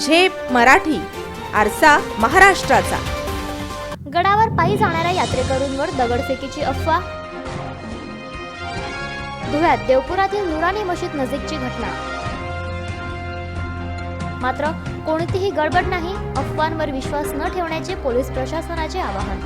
झेप मराठी आरसा महाराष्ट्राचा. गडावर पायी जाणाऱ्या यात्रेकरूंवर दगडफेकीची अफवा. धुळ्यात देवपुरातील नुरानी मशीद नजीकची घटना. मात्र कोणतीही गडबड नाही अफवांवर विश्वास न ठेवण्याचे पोलीस प्रशासनाचे आवाहन.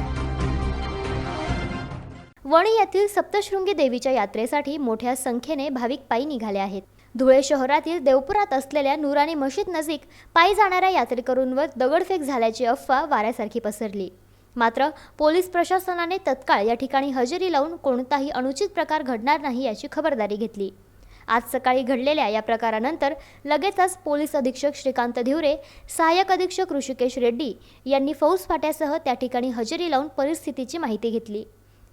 वणी येथील सप्तशृंगी देवीच्या यात्रेसाठी मोठ्या संख्येने भाविक पायी निघाले आहेत. धुळे शहरातील देवपुरात असलेल्या नुराणी मशीद नजीक पायी जाणाऱ्या यात्रेकरूंवर दगडफेक झाल्याची अफवा वाऱ्यासारखी पसरली. मात्र पोलीस प्रशासनाने तत्काळ या ठिकाणी हजेरी लावून कोणताही अनुचित प्रकार घडणार नाही याची खबरदारी घेतली. आज सकाळी घडलेल्या या प्रकारानंतर लगेचच पोलीस अधीक्षक श्रीकांत धिवरे सहाय्यक अधीक्षक ऋषिकेश रेड्डी यांनी फौज फाट्यासह त्या ठिकाणी हजेरी लावून परिस्थितीची माहिती घेतली.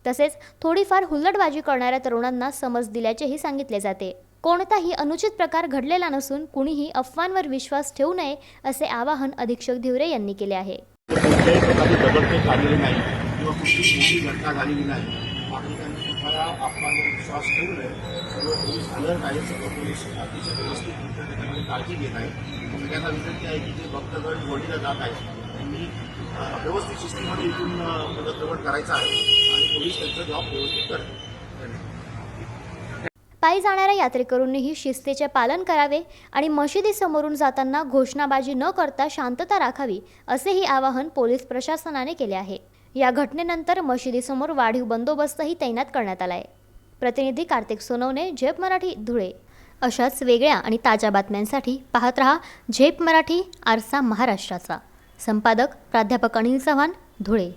तसेच थोडीफार हुल्लडबाजी करणाऱ्या तरुणांना समज दिल्याचेही सांगितले जाते. कोणताही अनुचित प्रकार घडलेला नसून कुणीही अफवांवर विश्वास ठेवू नये असे आवाहन अधीक्षक धिवरे यांनी केले आहे. कुठल्याही प्रकारची दगडफेक झालेली नाही किंवा घटना झालेली नाही. नागरिकांनी कुठल्या अफवांवर विश्वास ठेवू नये. सर्व पोलीस अलर्ट आहेत सर्व पोलीस अतिशय त्याच्यामध्ये काळजी घेत आहेत. सगळ्यांना विनंती आहे की जे जोडीला जात आहेत त्यांनी व्यवस्थित शिस्तीमध्ये इथून करायचं आहे आणि पोलीस त्यांचा जॉब व्यवस्थित करतील. पायी जाणाऱ्या यात्रेकरूंनीही शिस्तीचे पालन करावे आणि मशिदीसमोरून जाताना घोषणाबाजी न करता शांतता राखावी असेही आवाहन पोलीस प्रशासनाने केले आहे. या घटनेनंतर मशिदीसमोर वाढीव बंदोबस्तही तैनात करण्यात आला आहे प्रतिनिधी कार्तिक सोनवणे झेप मराठी धुळे. अशाच वेगळ्या आणि ताज्या बातम्यांसाठी पाहत रहा झेप मराठी आरसा महाराष्ट्राचा. संपादक प्राध्यापक अनिल चव्हाण धुळे.